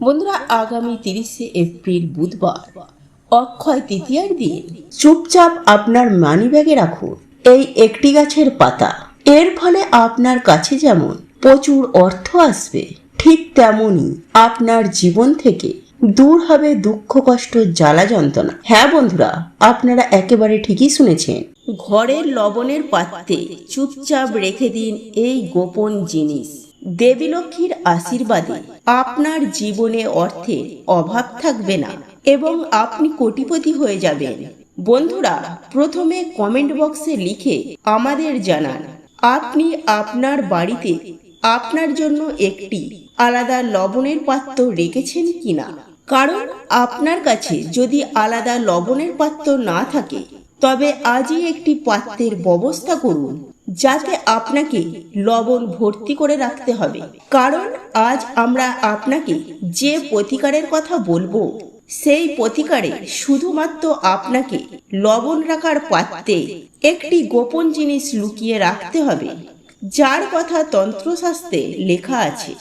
বন্ধুরা, আগামী তিরিশে এপ্রিল বুধবার, অক্ষয় তৃতীয়ার দিন চুপচাপ আপনার মানিব্যাগে রাখুন এই একটি গাছের পাতা। এর ফলে আপনার কাছে যেমন প্রচুর অর্থ আসবে, ঠিক তেমনই আপনার জীবন থেকে দূর হবে দুঃখ, কষ্ট, জ্বালা, যন্ত্রণা। হ্যাঁ বন্ধুরা, আপনারা একেবারে ঠিকই শুনেছেন। ঘরের লবণের পাত্রে চুপচাপ রেখে দিন এই গোপন জিনিস। দেবী লক্ষ্মীর আশীর্বাদে আপনার জীবনে অর্থের অভাব থাকবে না এবং আপনি কোটিপতি হয়ে যাবেন। বন্ধুরা, প্রথমে কমেন্ট বক্সে লিখে আমাদের জানান, আপনি আপনার বাড়িতে আপনার জন্য একটি আলাদা লবণের পাত্র রেখেছেন কিনা? কারণ আপনার কাছে যদি আলাদা লবণের পাত্র না থাকে, তবে আজই একটি পাত্রের ব্যবস্থা করুন। যাতে আপনাকে লবণ ভর্তি করে রাখতে হবে। কারণ আজ আমরা আপনাকে যে প্রতিকারের কথা বলব, সেই প্রতিকারে শুধুমাত্র আপনাকে লবণ রাখার পাত্রে একটি গোপন জিনিস লুকিয়ে রাখতে হবে, যার কথা তন্ত্রশাস্ত্রে লেখা আছে।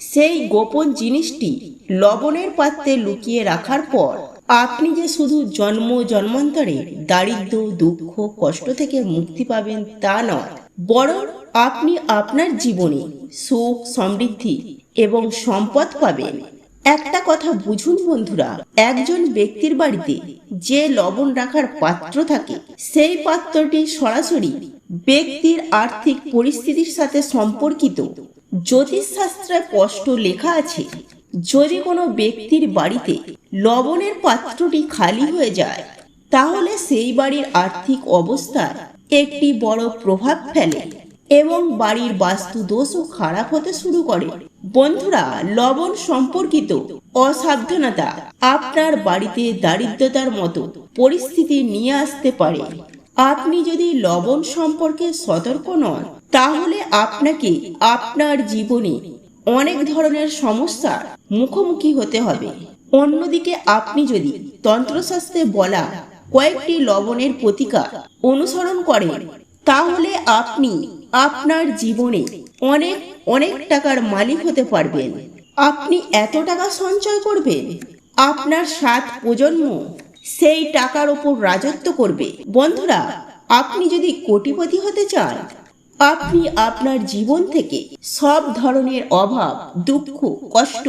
সেই গোপন জিনিসটি লবণের পাত্রে লুকিয়ে রাখার পর আপনি যে শুধু জন্ম জন্মান্তরে দারিদ্র, দুঃখ, কষ্ট থেকে মুক্তি পাবেন তা নয়, বরং আপনি আপনার জীবনে সুখ, সমৃদ্ধি এবং সম্পদ পাবেন। একটা কথা বুঝুন বন্ধুরা, একজন ব্যক্তির বাড়িতে যে লবণ রাখার পাত্র থাকে, সেই পাত্রটি সরাসরি ব্যক্তির আর্থিক পরিস্থিতির সাথে সম্পর্কিত। জ্যোতিষশাস্ত্রে স্পষ্ট লেখা আছে যদি কোনো ব্যক্তির বাড়িতে লবণের পাত্রটি খালি হয়ে যায়, তাহলে সেই বাড়ির আর্থিক অবস্থায় একটি বড় প্রভাব ফেলে এবং বাড়ির বাস্তু দোষও খারাপ হতে শুরু করে। বন্ধুরা, লবণ সম্পর্কিত অসাবধানতা আপনার বাড়িতে দারিদ্রতার মতো পরিস্থিতি নিয়ে আসতে পারে। আপনি যদি লবণ সম্পর্কে সতর্ক নন, তাহলে আপনাকে আপনার জীবনে অনেক ধরনের সমস্যার মুখোমুখি হতে হবে। অন্যদিকে আপনি যদি তন্ত্রশাস্ত্রে বলা কয়েকটি লবণের প্রতিকার অনুসরণ করেন, তাহলে আপনি আপনার জীবনে অনেক অনেক টাকার মালিক হতে পারবেন। আপনি এত টাকা সঞ্চয় করবেন, আপনার সাত প্রজন্ম সেই টাকার ওপর রাজত্ব করবে। বন্ধুরা, আপনি যদি কোটিপতি হতে চান আপনি আপনার জীবন থেকে সব ধরনের অভাব, দুঃখ, কষ্ট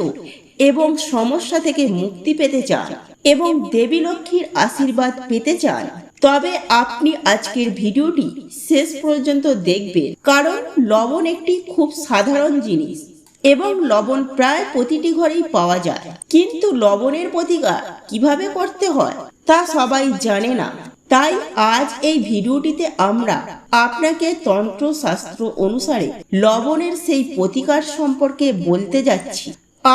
এবং সমস্যা থেকে মুক্তি পেতে চান এবং দেবী লক্ষ্মীর আশীর্বাদ পেতে চান, তবে আপনি আজকের ভিডিওটি শেষ পর্যন্ত দেখবেন। কারণ লবণ একটি খুব সাধারণ জিনিস এবং লবণ প্রায় প্রতিটি ঘরেই পাওয়া যায়। কিন্তু লবণের প্রতিকার কীভাবে করতে হয় তা সবাই জানে না। তাই আজ এই ভিডিওটিতে আমরা আপনাকে তন্ত্রশাস্ত্র অনুসারে লবণের সেই প্রতিকার সম্পর্কে বলতে যাচ্ছি।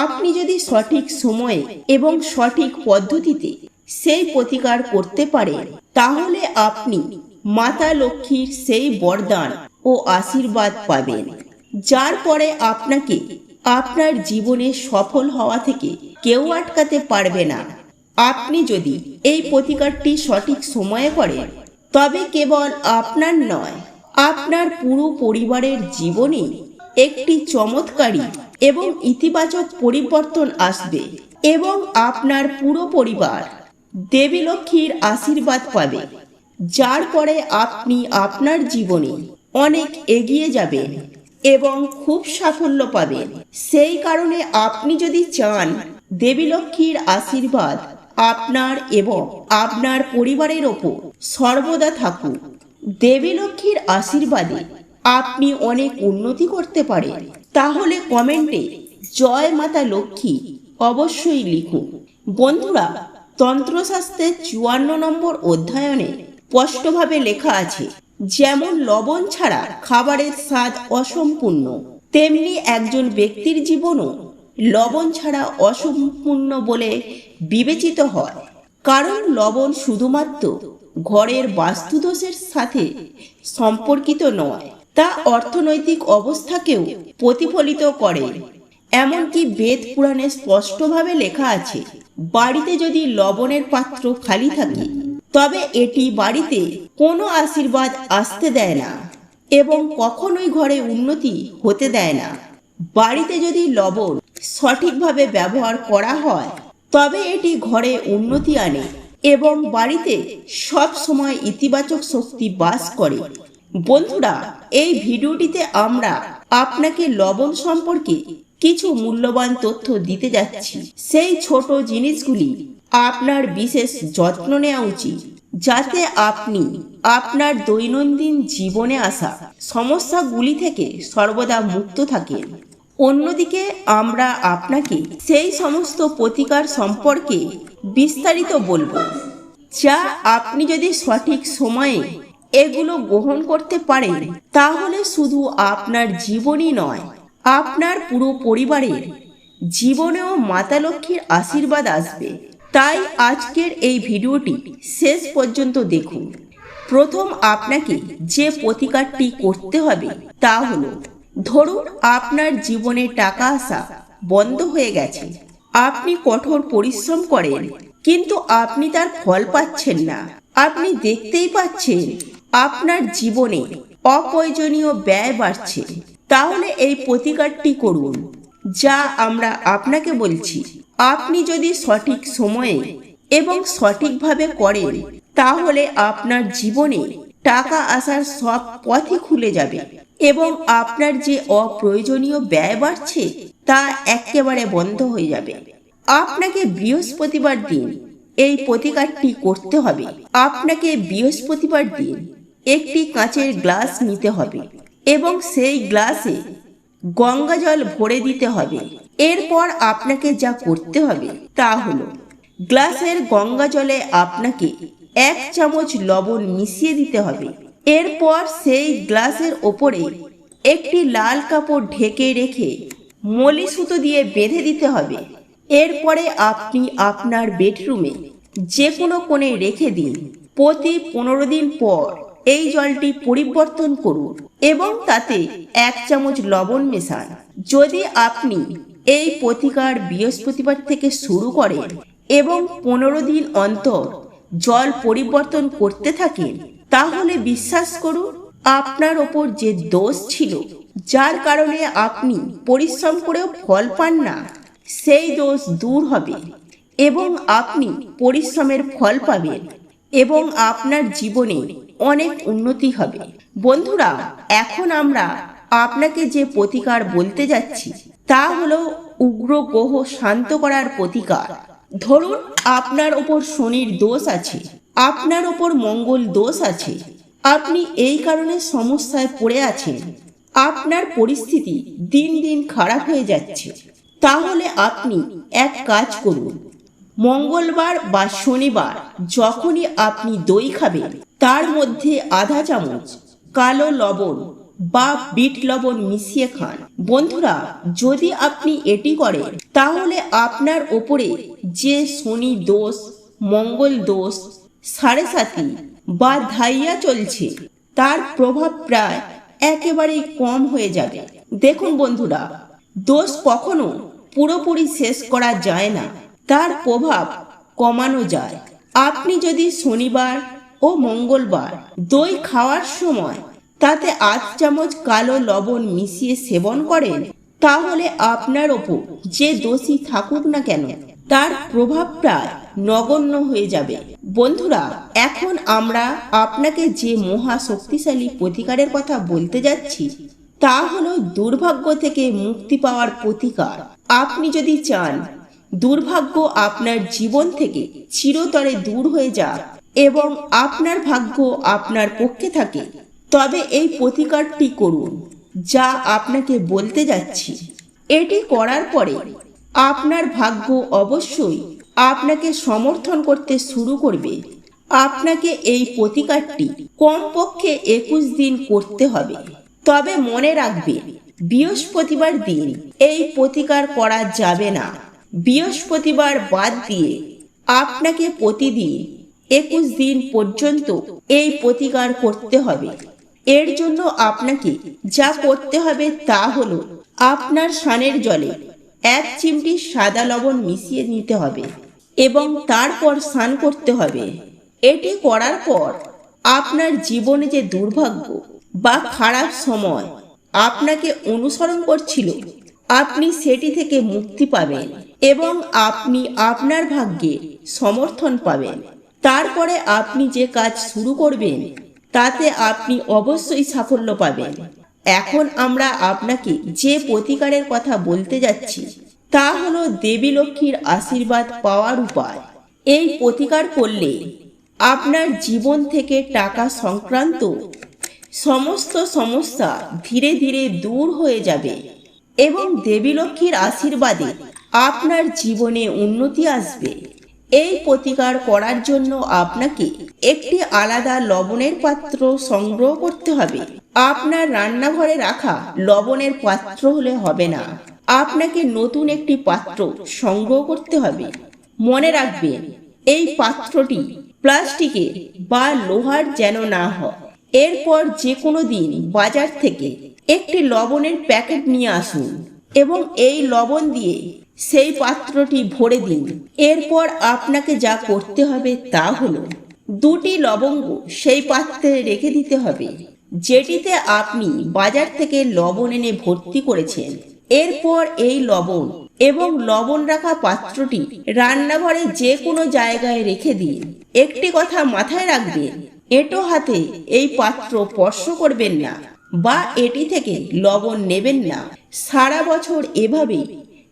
আপনি যদি সঠিক সময়ে এবং সঠিক পদ্ধতিতে সেই প্রতিকার করতে পারেন, তাহলে আপনি মাতা লক্ষ্মীর সেই বরদান ও আশীর্বাদ পাবেন, যার পরে আপনাকে আপনার জীবনে সফল হওয়া থেকে কেউ আটকাতে পারবে না। আপনি যদি এই প্রতিকারটি সঠিক সময়ে করেন, তবে কেবল আপনার নয়, আপনার পুরো পরিবারের জীবনে একটি চমৎকারী এবং ইতিবাচক পরিবর্তন আসবে এবং আপনার পুরো পরিবার দেবী লক্ষ্মীর আশীর্বাদ পাবে, যার পরে আপনি আপনার জীবনে অনেক এগিয়ে যাবেন এবং খুব সাফল্য পাবেন। সেই কারণে আপনি যদি চান দেবী লক্ষ্মীর আশীর্বাদ আপনার এবং আপনার পরিবারের ওপর সর্বদা থাকুক দেবী লক্ষ্মীর আশীর্বাদে আপনি অনেক উন্নতি করতে পারেন। তাহলে কমেন্টে জয় মাতা লক্ষ্মী অবশ্যই লিখুন। বন্ধুরা, তন্ত্রশাস্ত্রের চুয়ান্ন নম্বর অধ্যায়নে স্পষ্টভাবে লেখা আছে, যেমন লবণ ছাড়া খাবারের স্বাদ অসম্পূর্ণ, তেমনি একজন ব্যক্তির জীবনও লবণ ছাড়া অসম্পূর্ণ বলে বিবেচিত হয়। কারণ লবণ শুধুমাত্র ঘরের বাস্তুদোষের সাথে সম্পর্কিত নয়, তা অর্থনৈতিক অবস্থাকেও প্রতিফলিত করে। এমনকি বেদ পুরাণে স্পষ্টভাবে লেখা আছে, বাড়িতে যদি লবণের পাত্র খালি থাকে, তবে এটি বাড়িতে কোনো আশীর্বাদ আসতে দেয় না এবং কখনোই ঘরে উন্নতি হতে দেয় না। বাড়িতে যদি লবণ সঠিকভাবে ব্যবহার করা হয় তবে এটি ঘরে উন্নতি আনে এবং বাড়িতে সব সময় ইতিবাচক শক্তি বাস করে। বন্ধুরা, এই ভিডিওটিতে আমরা আপনাকে লবণ সম্পর্কে কিছু মূল্যবান তথ্য দিতে যাচ্ছি। সেই ছোট জিনিসগুলি আপনার বিশেষ যত্ন নেওয়া উচিত, যাতে আপনি আপনার দৈনন্দিন জীবনে আসা সমস্যাগুলি থেকে সর্বদা মুক্ত থাকেন। অন্যদিকে আমরা আপনাকে সেই সমস্ত প্রতিকার সম্পর্কে বিস্তারিত বলব। যা আপনি যদি সঠিক সময়ে এগুলো গ্রহণ করতে পারেন, তাহলে শুধু আপনার জীবনই নয়, আপনার পুরো পরিবারের জীবনেও মাতা লক্ষ্মীর আশীর্বাদ আসবে। তাই আজকের এই ভিডিওটি শেষ পর্যন্ত দেখুন। প্রথম আপনাকে যে প্রতিকারটি করতে হবে, তা হলো ধরুন আপনার জীবনে টাকা আসা বন্ধ হয়ে গেছে। আপনি কঠোর পরিশ্রম করেন, কিন্তু আপনি তার ফল পাচ্ছেন না। আপনি দেখতেই পাচ্ছেন আপনার জীবনে অপ্রয়োজনীয় ব্যয় বাড়ছে। তাহলে এই প্রতিকারটি করুন, যা আমরা আপনাকে বলছি। আপনি যদি সঠিক সময়ে এবং সঠিকভাবে করেন, তাহলে আপনার জীবনে টাকা আসার সব পথই খুলে যাবে। এবং আপনার যে অপ্রয়োজনীয় ব্যয় বাড়ছে, তা একেবারে বন্ধ হয়ে যাবে। আপনাকে বৃহস্পতিবার দিন এই প্রতিকারটি করতে হবে। আপনাকে বৃহস্পতিবার দিন একটি কাঁচের গ্লাস নিতে হবে এবং সেই গ্লাসে গঙ্গা জল ভরে দিতে হবে। এরপর আপনাকে যা করতে হবে তা হলো, গ্লাসের গঙ্গা জলে আপনাকে এক চামচ লবণ মিশিয়ে দিতে হবে। এরপর সেই গ্লাসের ওপরে একটি লাল কাপড় ঢেকে রেখে মলি সুতো দিয়ে বেঁধে দিতে হবে। এরপরে আপনি আপনার বেডরুমে যে কোনো কোণে রেখে দিন। প্রতি পনেরো দিন পর এই জলটি পরিবর্তন করুন এবং তাতে এক চামচ লবণ মেশান। যদি আপনি এই প্রতিকার বৃহস্পতিবার থেকে শুরু করেন এবং পনেরো দিন অন্তর জল পরিবর্তন করতে থাকেন তাহলে বিশ্বাস করুন, আপনার ওপর যে দোষ ছিল, যার কারণে আপনি পরিশ্রম করেও ফল পান না, সেই দোষ দূর হবে এবং আপনি পরিশ্রমের ফল পাবেন এবং আপনার জীবনে অনেক উন্নতি হবে। বন্ধুরা, এখন আমরা আপনাকে যে প্রতিকার বলতে যাচ্ছি, তা হলো উগ্র গ্রহ শান্ত করার প্রতিকার। ধরুন, আপনার ওপর শনির দোষ আছে। আপনার ওপর মঙ্গল দোষ আছে। আপনি এই কারণে সমস্যায় পড়ে আছেন। আপনার পরিস্থিতি দিন দিন খারাপ হয়ে যাচ্ছে। তাহলে আপনি এক কাজ করুন। মঙ্গলবার বা শনিবার যখনই আপনি দই খাবেন, তার মধ্যে আধা চামচ কালো লবণ বা বিট লবণ মিশিয়ে খান। বন্ধুরা, যদি আপনি এটি করেন, তাহলে আপনার ওপরে যে শনি দোষ, মঙ্গল দোষ সাড়ে সাতি বা ধাইয়া চলছে। তার প্রভাব প্রায় একেবারেই কম হয়ে যাবে। দেখুন বন্ধুরা, দোষ কখনো পুরোপুরি শেষ করা যায় না। তার প্রভাব কমানো যায়। আপনি যদি শনিবার ও মঙ্গলবার দই খাওয়ার সময় তাতে আধ চামচ কালো লবণ মিশিয়ে সেবন করেন, তাহলে আপনার ওপর যে দোষী থাকুক না কেন তার প্রভাব প্রায় নগণ্য হয়ে যাবে। বন্ধুরা, এখন আমরা আপনাকে যে মহা শক্তিশালী প্রতিকারের কথা বলতে যাচ্ছি, তা হলো দুর্ভাগ্য থেকে মুক্তি পাওয়ার প্রতিকার। আপনি যদি চান, দুর্ভাগ্য আপনার জীবন থেকে চিরতরে দূর হয়ে যাক এবং আপনার ভাগ্য আপনার পক্ষে থাকে, তবে এই প্রতিকারটি করুন, যা আপনাকে বলতে যাচ্ছি। এটি করার পরে আপনার ভাগ্য অবশ্যই আপনাকে সমর্থন করতে শুরু করবে। আপনাকে এই প্রতিকারটি কমপক্ষে একুশ দিন করতে হবে। তবে মনে রাখবে, বৃহস্পতিবার দিন এই প্রতিকার করা যাবে না। বৃহস্পতিবার বাদ দিয়ে আপনাকে প্রতিদিন একুশ দিন পর্যন্ত এই প্রতিকার করতে হবে। এর জন্য আপনাকে যা করতে হবে তা হলো আপনার সানের জলে এক চিমটি সাদা লবণ মিশিয়ে নিতে হবে এবং তারপর স্নান করতে হবে। এটি করার পর আপনার জীবনে যে দুর্ভাগ্য বা খারাপ সময় আপনাকে অনুসরণ করছিল, আপনি সেটি থেকে মুক্তি পাবেন এবং আপনি আপনার ভাগ্যে সমর্থন পাবেন। তারপরে আপনি যে কাজ শুরু করবেন, তাতে আপনি অবশ্যই সাফল্য পাবেন। এখন আমরা আপনাকে যে প্রতিকারের কথা বলতে যাচ্ছি, তা হলো দেবী লক্ষ্মীর আশীর্বাদ পাওয়ার উপায়। এই প্রতিকার করলে আপনার জীবন থেকে টাকা সংক্রান্ত সমস্ত সমস্যা ধীরে ধীরে দূর হয়ে যাবে এবং দেবী লক্ষ্মীর আশীর্বাদে আপনার জীবনে উন্নতি আসবে। এই প্রতিকার করার জন্য আপনাকে একটি আলাদা লবণের পাত্র সংগ্রহ করতে হবে। আপনার রান্নাঘরে রাখা লবণের পাত্র হলে হবে না। আপনাকে নতুন একটি পাত্র সংগ্রহ করতে হবে। মনে রাখবেন, এই পাত্রটি প্লাস্টিকের বা লোহার যেন না হয়। এরপর যে কোনো দিন বাজার থেকে একটি লবণের প্যাকেট নিয়ে আসুন এবং এই লবণ দিয়ে সেই পাত্রটি ভরে দিন। এরপর আপনাকে যা করতে হবে তা হলো দুটি লবঙ্গ সেই পাত্রে রেখে দিতে হবে। যেটিতে আপনি বাজার থেকে লবণ এনে ভর্তি করেছেন। এরপর এই লবণ এবং লবণ রাখা পাত্রটি রান্নাঘরে যে কোনো জায়গায় রেখে দিন। একটি কথা মাথায় রাখবেন, এটো হাতে এই পাত্র স্পর্শ করবেন না বা এটি থেকে লবণ নেবেন না। সারা বছর এভাবে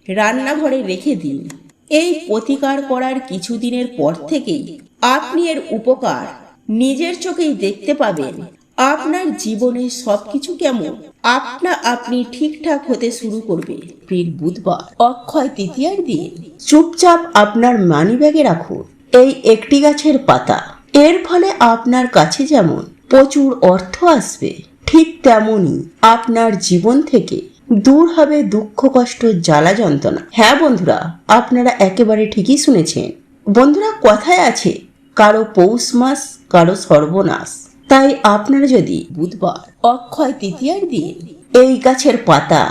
রান্নাঘরে রেখে দিন। এই প্রতিকার করার কিছুদিনের পর থেকেই আপনি এর উপকার নিজের চোখেই দেখতে পাবেন। আপনার জীবনে সবকিছু কেমন? আপনা আপনি ঠিকঠাক হতে শুরু করবে। পীর বুধবার, অক্ষয় তৃতীয়ার দিন। চুপচাপ আপনার মানিব্যাগে রাখুন। এই একটি গাছের পাতা। এর ফলে আপনার কাছে যেমন প্রচুর অর্থ আসবে, ঠিক তেমনই আপনার জীবন থেকে দূর হবে দুঃখ, কষ্ট, জ্বালা, যন্ত্রণা। হ্যাঁ বন্ধুরা, আপনারা একেবারে ঠিকই শুনেছেন। বন্ধুরা, কথায় আছে, কারও পৌষ মাস, কারও সর্বনাশ। তাই আপনারা যদি বুধবার, অক্ষয় তৃতীয়ার দিন এই গাছের পাতা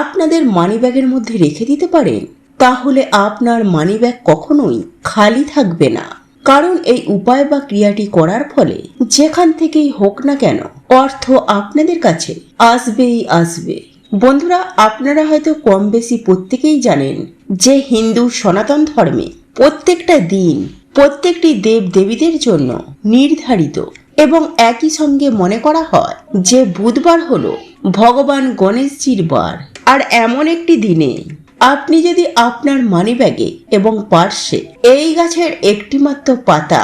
আপনাদের মানিব্যাগের মধ্যে রেখে দিতে পারেন, তাহলে আপনার মানিব্যাগ কখনোই খালি থাকবে না। কারণ এই উপায় বা ক্রিয়াটি করার ফলে যেখান থেকেই হোক না কেন অর্থ আপনাদের কাছে আসবেই আসবে। বন্ধুরা, আপনারা হয়তো কম বেশি প্রত্যেকেই জানেন যে হিন্দু সনাতন ধর্মে প্রত্যেকটা দিন প্রত্যেকটি দেব দেবীদের জন্য নির্ধারিত এবং একই সঙ্গে মনে করা হয় যে বুধবার হলো ভগবান গণেশজির বার। আর এমন একটি দিনে আপনি যদি আপনার মানিব্যাগে এবং পার্শ্বে এই গাছের একটিমাত্র পাতা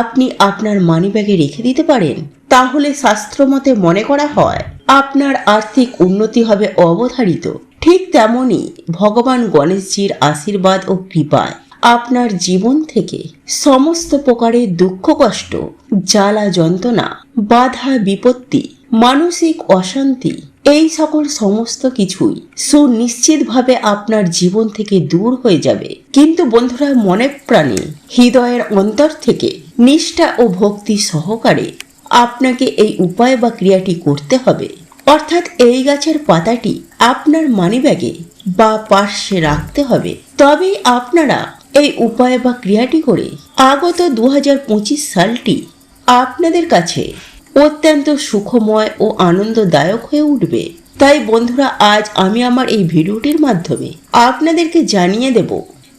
আপনি আপনার মানিব্যাগে রেখে দিতে পারেন, তাহলে শাস্ত্রমতে মনে করা হয় আপনার আর্থিক উন্নতি হবে অবধারিত। ঠিক তেমনই ভগবান গণেশজির আশীর্বাদ ও কৃপায়। আপনার জীবন থেকে সমস্ত প্রকারের দুঃখ, কষ্ট, জ্বালা, যন্ত্রণা, বাধা, বিপত্তি, মানসিক অশান্তি, এই সকল সমস্ত কিছুই সুনিশ্চিতভাবে আপনার জীবন থেকে দূর হয়ে যাবে। কিন্তু বন্ধুরা, মনে প্রাণে, হৃদয়ের অন্তর থেকে নিষ্ঠা ও ভক্তি সহকারে আপনাকে এই উপায় বা ক্রিয়াটি করতে হবে। অর্থাৎ এই গাছের পাতাটি আপনার মানিব্যাগে বা পার্শ্বে রাখতে হবে। তবেই আপনারা এই উপায় বা ক্রিয়াটি করে আগত দু হাজার পঁচিশ সালটি আপনাদের কাছে অত্যন্ত সুখময় ও আনন্দদায়ক হয়ে উঠবে। তাই বন্ধুরা, আজ আমি আমার এই ভিডিওটির মাধ্যমে আপনাদেরকে জানিয়ে দেব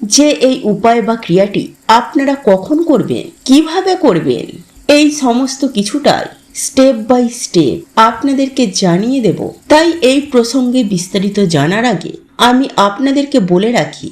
যে এই উপায় বা ক্রিয়াটি আপনারা কখন করবেন, কীভাবে করবেন, এই সমস্ত কিছুটাই স্টেপ বাই স্টেপ আপনাদেরকে জানিয়ে দেব। তাই এই প্রসঙ্গে বিস্তারিত জানার আগে আমি আপনাদেরকে বলে রাখি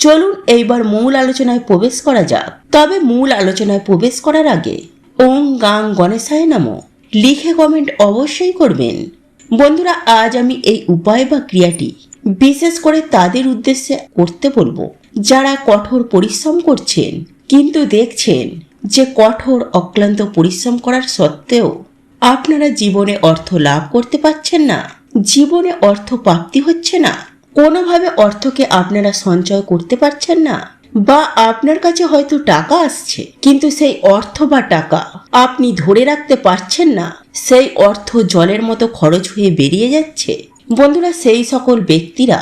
চলুন এইবার মূল আলোচনায় প্রবেশ করা যাক। তবে মূল আলোচনায় প্রবেশ করার আগে ওং গাং গণেশায় নাম। লিখে কমেন্ট অবশ্যই করবেন। বন্ধুরা, আজ আমি এই উপায় বা ক্রিয়াটি বিশেষ করে তাদের উদ্দেশ্যে করতে বলব। যারা কঠোর পরিশ্রম করছেন, কিন্তু দেখছেন যে কঠোর, অক্লান্ত পরিশ্রম করার সত্ত্বেও আপনারা জীবনে অর্থ লাভ করতে পারছেন না, জীবনে অর্থ প্রাপ্তি হচ্ছে না কোনোভাবে অর্থকে আপনারা সঞ্চয় করতে পারছেন না, বা আপনার কাছে হয়তো টাকা আসছে, কিন্তু সেই অর্থ বা টাকা আপনি ধরে রাখতে পারছেন না, সেই অর্থ জলের মতো খরচ হয়ে বেরিয়ে যাচ্ছে। বন্ধুরা, সেই সকল ব্যক্তিরা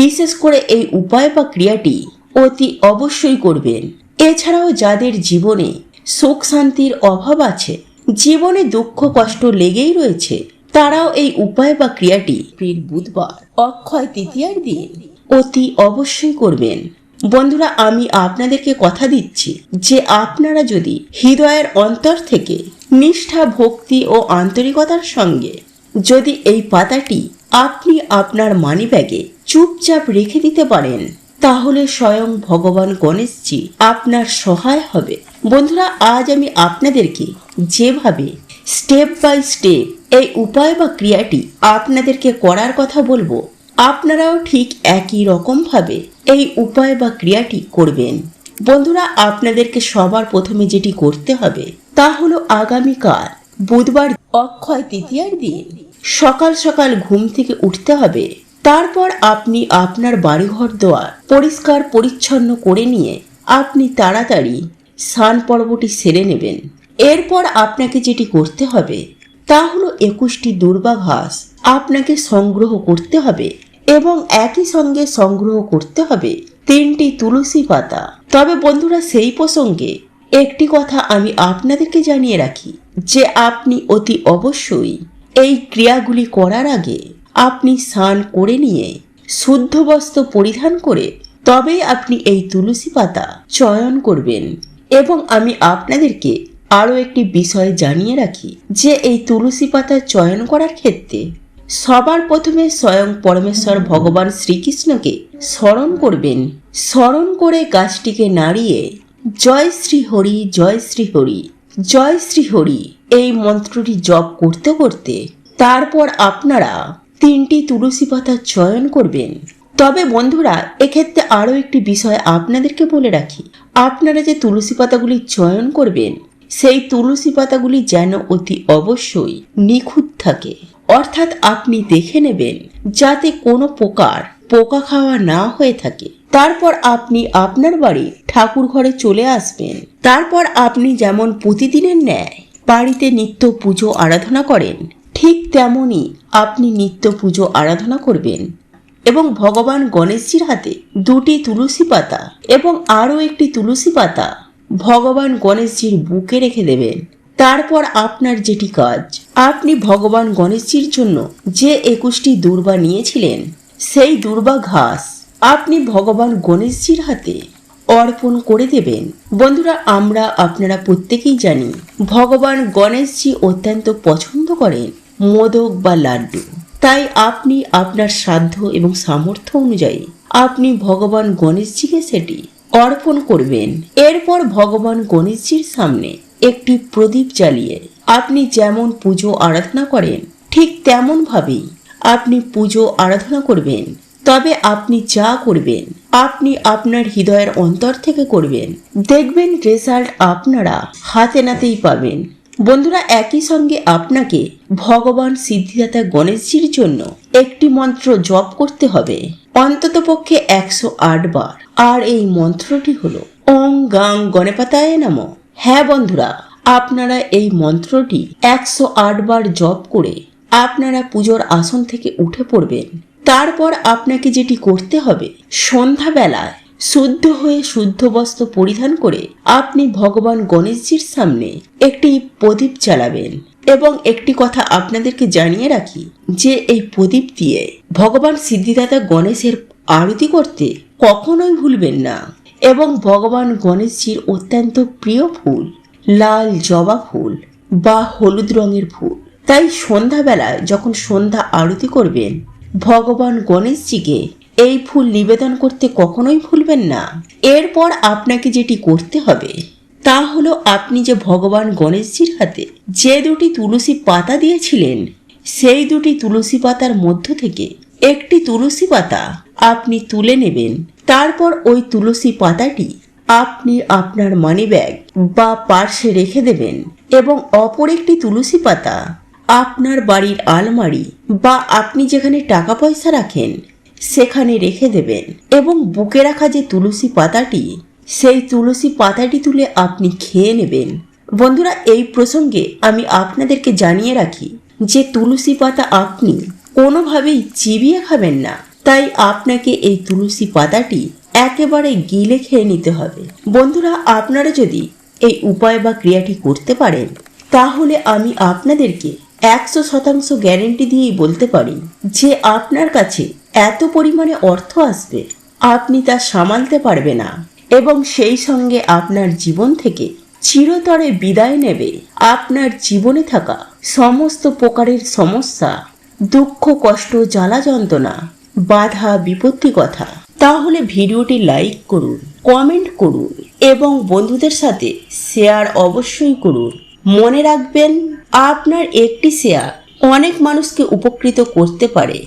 বিশেষ করে এই উপায় বা ক্রিয়াটি অতি অবশ্যই করবেন। এছাড়াও যাদের জীবনে সুখ শান্তির অভাব আছে, জীবনে দুঃখ কষ্ট লেগেই রয়েছে তারাও এই উপায় বা ক্রিয়াটি এপ্রিল বুধবার, অক্ষয় তৃতীয়ার দিন অতি অবশ্যই করবেন। বন্ধুরা, আমি আপনাদেরকে কথা দিচ্ছি যে আপনারা যদি হৃদয়ের অন্তর থেকে নিষ্ঠা, ভক্তি ও আন্তরিকতার সঙ্গে যদি এই পাতাটি আপনি আপনার মানিব্যাগে চুপচাপ রেখে দিতে পারেন, তাহলে স্বয়ং ভগবান গণেশজি আপনার সহায় হবে। বন্ধুরা, আজ আমি আপনাদেরকে যেভাবে স্টেপ বাই স্টেপ এই উপায় বা ক্রিয়াটি আপনাদেরকে করার কথা বলব। আপনারাও ঠিক একই রকমভাবে এই উপায় বা ক্রিয়াটি করবেন। বন্ধুরা, আপনাদেরকে সবার প্রথমে যেটি করতে হবে তা হলো আগামীকাল, বুধবার অক্ষয় তৃতীয়ার দিন, সকাল সকাল ঘুম থেকে উঠতে হবে। তারপর আপনি আপনার বাড়িঘর দোয়ার পরিষ্কার পরিচ্ছন্ন করে নিয়ে আপনি তাড়াতাড়ি স্নান পর্বটি সেরে নেবেন। এরপর আপনাকে যেটি করতে হবে, তা হলো একুশটি দুর্বা ঘাস আপনাকে সংগ্রহ করতে হবে এবং একই সঙ্গে সংগ্রহ করতে হবে তিনটি তুলসী পাতা। তবে বন্ধুরা, সেই প্রসঙ্গে একটি কথা আমি আপনাদেরকে জানিয়ে রাখি, যে আপনি অতি অবশ্যই এই ক্রিয়াগুলি করার আগে আপনি স্নান করে নিয়ে শুদ্ধ বস্ত্র পরিধান করে তবেই আপনি এই তুলসী পাতা চয়ন করবেন। এবং আমি আপনাদেরকে আরও একটি বিষয় জানিয়ে রাখি যে এই তুলসী পাতা চয়ন করার ক্ষেত্রে সবার প্রথমে স্বয়ং পরমেশ্বর ভগবান শ্রীকৃষ্ণকে স্মরণ করবেন। স্মরণ করে গাছটিকে নাড়িয়ে, জয় শ্রী হরি জয় শ্রী হরি জয় শ্রী হরি এই মন্ত্রটি জপ করতে করতে তারপর আপনারা তিনটি তুলসী পাতা চয়ন করবেন। তবে বন্ধুরা, এক্ষেত্রে আরও একটি বিষয় আপনাদেরকে বলে রাখি। আপনারা যে তুলসী পাতাগুলি চয়ন করবেন সেই তুলসী পাতাগুলি যেন অতি অবশ্যই নিখুঁত থাকে। অর্থাৎ আপনি দেখে নেবেন যাতে কোনো প্রকার পোকা খাওয়া না হয়ে থাকে। তারপর আপনি আপনার বাড়ি ঠাকুর ঘরে চলে আসবেন। তারপর আপনি যেমন প্রতিদিনের ন্যায় বাড়িতে নিত্য পুজো আরাধনা করেন, ঠিক তেমনই আপনি নিত্য পুজো আরাধনা করবেন এবং ভগবান গণেশজির হাতে দুটি তুলসী পাতা এবং আরও একটি তুলসী পাতা ভগবান গণেশজির বুকে রেখে দেবেন। তারপর আপনার যেটি কাজ, আপনি ভগবান গণেশজির জন্য যে একুশটি দুর্বা নিয়েছিলেন, সেই দুর্বা ঘাস আপনি ভগবান গণেশজির হাতে অর্পণ করে দেবেন। বন্ধুরা, আমরা আপনারা প্রত্যেকেই জানি, ভগবান গণেশজি অত্যন্ত পছন্দ করেন মোদক বা লাড্ডু। তাই আপনি আপনার সাধ্য এবং সামর্থ্য অনুযায়ী আপনি ভগবান গণেশজিকে সেটি অর্পণ করবেন। এরপর ভগবান গণেশজির সামনে একটি প্রদীপ জ্বালিয়ে আপনি যেমন পুজো আরাধনা করেন, ঠিক তেমনভাবেই আপনি পুজো আরাধনা করবেন। তবে আপনি যা করবেন, আপনি আপনার হৃদয়ের অন্তর থেকে করবেন। দেখবেন রেজাল্ট আপনারা হাতে নাতেই পাবেন। বন্ধুরা, একই সঙ্গে আপনাকে ভগবান সিদ্ধিদাতা গণেশজির জন্য একটি মন্ত্র জপ করতে হবে। অন্ততপক্ষে একশো আট বার। আর এই মন্ত্রটি হল, ওং গাং গণেপাতায় নাম। হ্যাঁ বন্ধুরা, আপনারা এই মন্ত্রটি একশো আট বার জপ করে আপনারা পুজোর আসন থেকে উঠে পড়বেন। তারপর আপনাকে যেটি করতে হবে, সন্ধ্যাবেলায় শুদ্ধ হয়ে শুদ্ধ বস্ত্র পরিধান করে আপনি ভগবান গণেশজির সামনে একটি প্রদীপ জ্বালাবেন। এবং একটি কথা আপনাদেরকে জানিয়ে রাখি, যে এই প্রদীপ দিয়ে ভগবান সিদ্ধিদাতা গণেশের আরতি করতে কখনোই ভুলবেন না। এবং ভগবান গণেশজির অত্যন্ত প্রিয় ফুল, লাল জবা ফুল বা হলুদ রঙের ফুল। তাই সন্ধ্যাবেলায় যখন সন্ধ্যা আরতি করবেন, ভগবান গণেশজিকে এই ফুল নিবেদন করতে কখনোই ভুলবেন না। এরপর আপনাকে যেটি করতে হবে, তা হলো আপনি যে ভগবান গণেশজির হাতে যে দুটি তুলসী পাতা দিয়েছিলেন, সেই দুটি তুলসী পাতার মধ্য থেকে একটি তুলসী পাতা আপনি তুলে নেবেন। তারপর ওই তুলসী পাতাটি আপনি আপনার মানি ব্যাগ বা পার্সে রেখে দেবেন এবং অপর একটি তুলসী পাতা আপনার বাড়ির আলমারি বা আপনি যেখানে টাকা পয়সা রাখেন সেখানে রেখে দেবেন এবং বুকে রাখা যে তুলসী পাতাটি, সেই তুলসী পাতাটি তুলে আপনি খেয়ে নেবেন। বন্ধুরা, এই প্রসঙ্গে আমি আপনাদেরকে জানিয়ে রাখি যে তুলসী পাতা আপনি কোনোভাবেই চিবিয়ে খাবেন না। তাই আপনাকে এই তুলসী পাতাটি একেবারে গিলে খেয়ে নিতে হবে। বন্ধুরা, আপনারা যদি এই উপায় বা ক্রিয়াটি করতে পারেন, তাহলে আমি আপনাদেরকে একশো শতাংশ গ্যারেন্টি দিয়েই বলতে পারি যে আপনার কাছে এত পরিমাণে অর্থ আসবে, আপনি তা সামালতে পারবে না। এবং সেই সঙ্গে আপনার জীবন থেকে চিরতরে বিদায় নেবে। আপনার জীবনে থাকা সমস্ত প্রকারের সমস্যা, দুঃখ, কষ্ট, জ্বালা যন্ত্রণা, বাধা, বিপত্তি কথা। তাহলে ভিডিওটি লাইক করুন, কমেন্ট করুন এবং বন্ধুদের সাথে শেয়ার অবশ্যই করুন। মনে রাখবেন, আপনার একটি শেয়ার অনেক মানুষকে উপকৃত করতে পারে।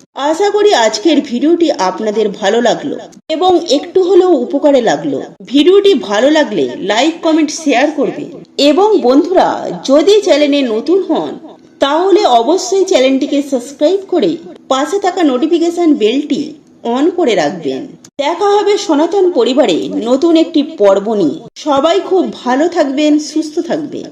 আশা করি আজকের ভিডিওটি আপনাদের ভালো লাগল এবং একটু হলেও উপকারে লাগল। ভিডিওটি ভালো লাগলে লাইক, কমেন্ট, শেয়ার করবে। এবং বন্ধুরা, যদি চ্যানেলে নতুন হন, তাহলে অবশ্যই চ্যানেলটিকে সাবস্ক্রাইব করে পাশে থাকা নোটিফিকেশন বেলটি অন করে রাখবেন। দেখা হবে সনাতন পরিবারে নতুন একটি পর্ব নিয়ে। সবাই খুব ভালো থাকবেন, সুস্থ থাকবেন।